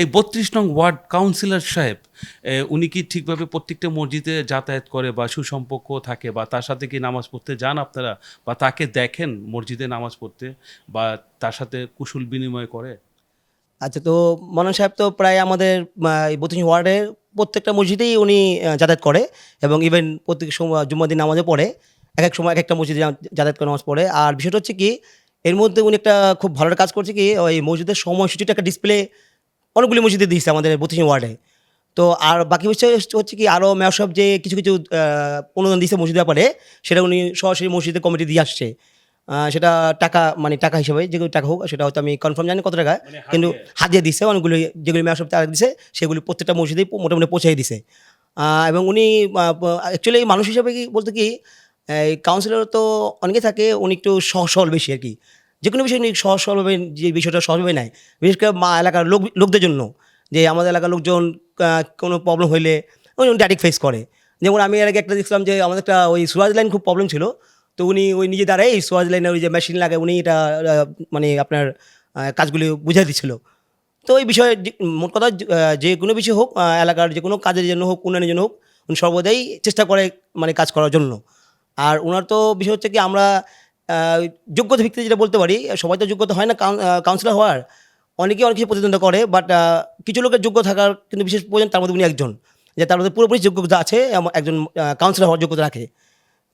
এই বত্রিশ নং ওয়ার্ড কাউন্সিলর সাহেব উনি কি ঠিকভাবে প্রত্যেকটা মসজিদে যাতায়াত করে বা সুসম্পর্ক থাকে বা তার সাথে কি নামাজ পড়তে যান আপনারা? বা তাকে দেখেন মসজিদে নামাজ পড়তে বা তার সাথে কুশল বিনিময় করে? আচ্ছা তো মনান সাহেব তো প্রায় আমাদের বত্রিশ ওয়ার্ডের প্রত্যেকটা মসজিদেই উনি যাতায়াত করে এবং ইভেন প্রত্যেক সময় জুম্মার দিন নামাজে পড়ে। এক এক সময় এক একটা মসজিদে যাতায়াত করে নামাজ পড়ে। আর বিষয়টা হচ্ছে কি, এর মধ্যে উনি একটা খুব ভালো কাজ করছে কি, ওই মসজিদের সময়সূচিটা একটা ডিসপ্লে অনেকগুলি মসজিদে দিয়েছে আমাদের বত্রিশ ওয়ার্ডে। তো আর বাকি বিষয় হচ্ছে কি আরও মেয়র সাহেব যে কিছু কিছু অনুদান দিয়েছে মসজিদের ব্যাপারে সেটা উনি সরাসরি মসজিদের কমিটি দিয়ে আসছে। সেটা টাকা মানে টাকা হিসেবে যেগুলো টাকা হোক সেটা হয়তো আমি কনফার্ম জানি কত টাকা কিন্তু হাত দিয়ে দিছে অনেকগুলি যেগুলি মেয়র সাহেব টাকা দিছে সেগুলি প্রত্যেকটা মসজিদেই মোটামুটি পৌঁছে দিছে এবং উনি অ্যাকচুয়ালি মানুষ হিসাবে কি বলতে কি এই কাউন্সিলর তো অনেকে থাকে উনি একটু সহজ সরল বেশি আর কি। যে কোনো বিষয় উনি সহজ যে বিষয়টা সহজভাবে নেয়। বিশেষ করে মা এলাকার লোক, লোকদের জন্য। যে আমাদের এলাকার লোকজন কোনো প্রবলেম হইলে ডাইরেক্ট ফেস করে। যেমন আমি এর আগে একটা দেখছিলাম যে আমাদের একটা ওই সুরাজ লাইন খুব প্রবলেম ছিল। তো উনি ওই নিজে দাঁড়ায় এই সুরাজ লাইনের ওই যে মেশিন লাগে উনি এটা মানে আপনার কাজগুলি বুঝিয়ে দিচ্ছিল। তো এই বিষয়ে মোট কথা যে- কোনো বিষয় হোক এলাকার যে কোনো কাজের জন্য হোক, উন্নয়নের জন্য হোক, উনি সর্বদাই চেষ্টা করে মানে কাজ করার জন্য। আর ওনার তো বিষয় হচ্ছে কি আমরা যোগ্যতা ভিত্তিতে যেটা বলতে পারি, সবাই তো যোগ্যতা হয় না কাউন্সিলর হওয়ার। অনেকেই অনেক কিছু প্রতিদ্বন্দ্বিতা করে বাট কিছু লোকের যোগ্য থাকার কিন্তু বিশেষ প্রয়োজন, তার মধ্যে উনি একজন। যে তার মধ্যে পুরোপুরি যোগ্যতা আছে একজন কাউন্সিলর হওয়ার যোগ্যতা রাখে।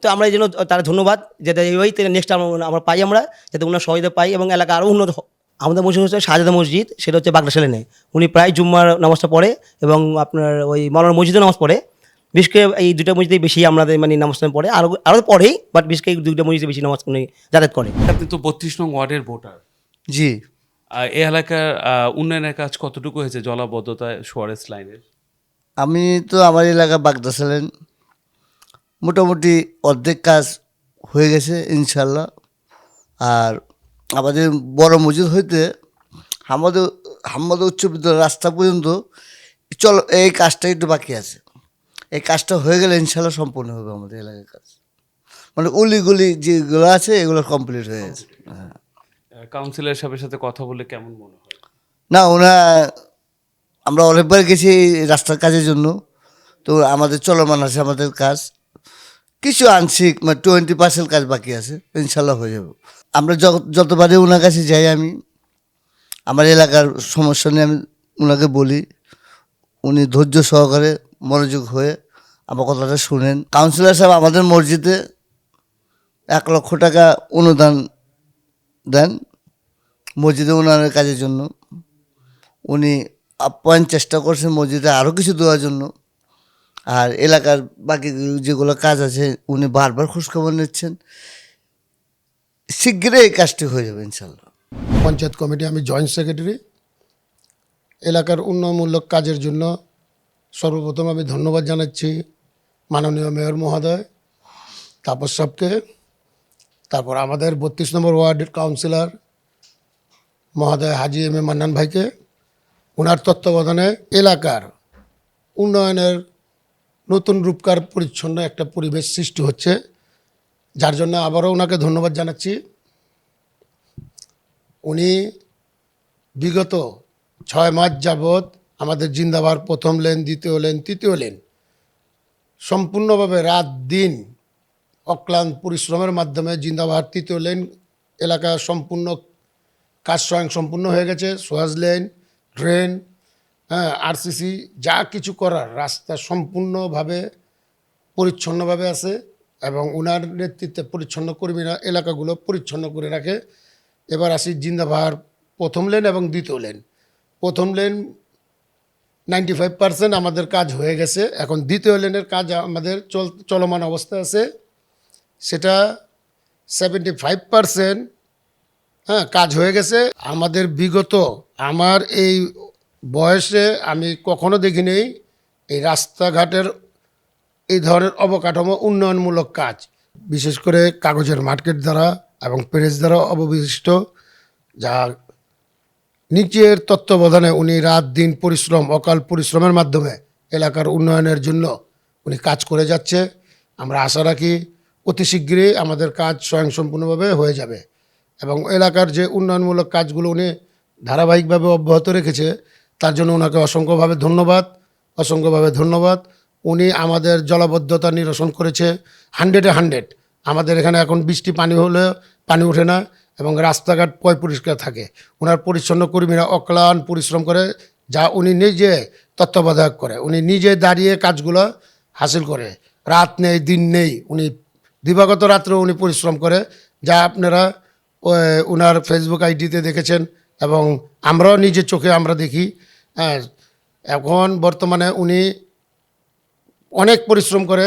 তো আমরা এই জন্য তার ধন্যবাদ, যাতে এইভাবেই নেক্সট আমরা পাই আমরা, যাতে ওনার সহযোগিতা পাই এবং এলাকা আরও উন্নত। আমাদের মসজিদ হচ্ছে শাহজাদা মসজিদ, সেটা হচ্ছে বাগড়া সেলেনে। উনি প্রায় জুম্মার নামাজটা পড়ে এবং আপনার ওই মৌলানা মসজিদে নামাজ পড়ে। বিশেষ করে এই দুটা মসজিদে বেশি আমাদের মানে নামাজ পড়ে। আরও আরও পড়েই বাট বিশেষ করে এই দুইটা মসজিদে বেশি নামাজ যাতায়াত করে। আপনি তো বত্রিশ নং ওয়ার্ডের ভোটার। জি। আর এই এলাকার উন্নয়নের কাজ কতটুকু হয়েছে জলাবদ্ধতায় সোয়ারেস লাইনের? আমি তো আমার এলাকা বাগদা ছিলেন মোটামুটি অর্ধেক কাজ হয়ে গেছে ইনশাল্লাহ আর আমাদের বড় মসজিদ হইতে আমাদের আমাদের উচ্চ বিদ্যালয় রাস্তা পর্যন্ত চল এই কাজটা একটু বাকি আছে। এই কাজটা হয়ে গেলে ইনশাল্লাহ সম্পূর্ণ হবে আমাদের এলাকার কাজ। মানে উলিগুলি যেগুলো আছে এগুলো কমপ্লিট হয়ে গেছে। হ্যাঁ। কাউন্সিলর সাহেবের সাথে কথা বলে কেমন মনে হয়? না ওনা আমরা অনেকবার গেছি রাস্তার কাজের জন্য। তো আমাদের চলমান আছে আমাদের কাজ। কিছু আংশিক মানে টোয়েন্টি পার্সেন্ট কাজ বাকি আছে ইনশাল্লাহ হয়ে যাবে। আমরা যত- যতবারই ওনার কাছে যাই আমি আমার এলাকার সমস্যা নিয়ে আমি ওনাকে বলি। উনি ধৈর্য সহকারে মনোযোগ হয়ে আমার কথাটা শুনেন। কাউন্সিলর সাহেব আমাদের মসজিদে এক লক্ষ টাকা অনুদান দেন মসজিদে উন্নয়নের কাজের জন্য। উনি আপ্যায়ন চেষ্টা করছেন মসজিদে আরও কিছু দেওয়ার জন্য। আর এলাকার বাকি যেগুলো কাজ আছে, উনি বারবার খোঁজখবর নিচ্ছেন। শীঘ্রই এই কাজটি হয়ে যাবে ইনশাল্লাহ পঞ্চায়েত কমিটি, আমি জয়েন্ট সেক্রেটারি। এলাকার উন্নয়নমূলক কাজের জন্য সর্বপ্রথম আমি ধন্যবাদ জানাচ্ছি। মাননীয় মেয়র মহোদয়, তাপস সাহকে তারপর আমাদের বত্রিশ নম্বর ওয়ার্ডের কাউন্সিলর মহোদয় হাজি এম এ মান্নান ভাইকে ওনার তত্ত্বাবধানে এলাকার উন্নয়নের নতুন রূপকার পরিচ্ছন্ন একটা পরিবেশ সৃষ্টি হচ্ছে, যার জন্য আবারও ওনাকে ধন্যবাদ জানাচ্ছি। উনি বিগত ছয় মাস যাবৎ আমাদের জিন্দাবার প্রথম লেন, দ্বিতীয় লেন, তৃতীয় লেন সম্পূর্ণভাবে রাত, দিন অক্লান্ত পরিশ্রমের মাধ্যমে জিন্দাবাদ, তৃতীয় লেন এলাকা সম্পূর্ণ, কাজ স্বয়ং সম্পূর্ণ হয়ে গেছে। সোয়াজ লেন, ড্রেন হ্যাঁ আরসিসি, যা কিছু করার রাস্তা সম্পূর্ণভাবে, পরিচ্ছন্নভাবে আছে এবং ওনার নেতৃত্বে পরিচ্ছন্ন কর্মীরা, এলাকাগুলো পরিচ্ছন্ন করে রাখে। এবার আসি জিন্দাবাহার প্রথম লেন এবং দ্বিতীয় লেন। প্রথম লেন নাইনটি ফাইভ পার্সেন্ট আমাদের কাজ হয়ে গেছে। এখন দ্বিতীয় লেনের কাজ আমাদের চল, চলমান অবস্থায় আছে। সেটা সেভেন্টি ফাইভ পার্সেন্ট হ্যাঁ কাজ হয়ে গেছে। আমাদের বিগত, আমার এই বয়সে আমি কখনো দেখিনি এই রাস্তাঘাটের এই ধরনের অবকাঠামো উন্নয়নমূলক কাজ। বিশেষ করে কাগজের মার্কেট দ্বারা এবং প্রেস দ্বারা অবশিষ্ট যা নিচের তত্ত্বাবধানে উনি রাত দিন পরিশ্রম, অকাল পরিশ্রমের মাধ্যমে এলাকার উন্নয়নের জন্য উনি কাজ করে যাচ্ছে। আমরা আশা রাখি অতি শীঘ্রই আমাদের কাজ স্বয়ংসম্পূর্ণভাবে হয়ে যাবে এবং এলাকার যে উন্নয়নমূলক কাজগুলো উনি ধারাবাহিকভাবে অব্যাহত রেখেছে, তার জন্য ওনাকে অসংখ্যভাবে ধন্যবাদ অসংখ্যভাবে ধন্যবাদ। উনি আমাদের জলাবদ্ধতা নিরসন করেছে হান্ড্রেডে হান্ড্রেড। আমাদের এখানে এখন বৃষ্টি পানি হলে পানি ওঠে না। এবং রাস্তাঘাট পয় পরিষ্কার থাকে। ওনার পরিচ্ছন্ন কর্মীরা অক্লান পরিশ্রম করে যা উনি নিজে তত্ত্বাবধায়ক করে। উনি নিজে দাঁড়িয়ে কাজগুলো হাসিল করে। রাত নেই, দিন নেই উনি, দিবাগত রাত্রেও উনি পরিশ্রম করে। যা আপনারা ওনার ফেসবুক আইডিতে দেখেছেন এবং আমরাও নিজের চোখে আমরা দেখি। এখন বর্তমানে উনি অনেক পরিশ্রম করে।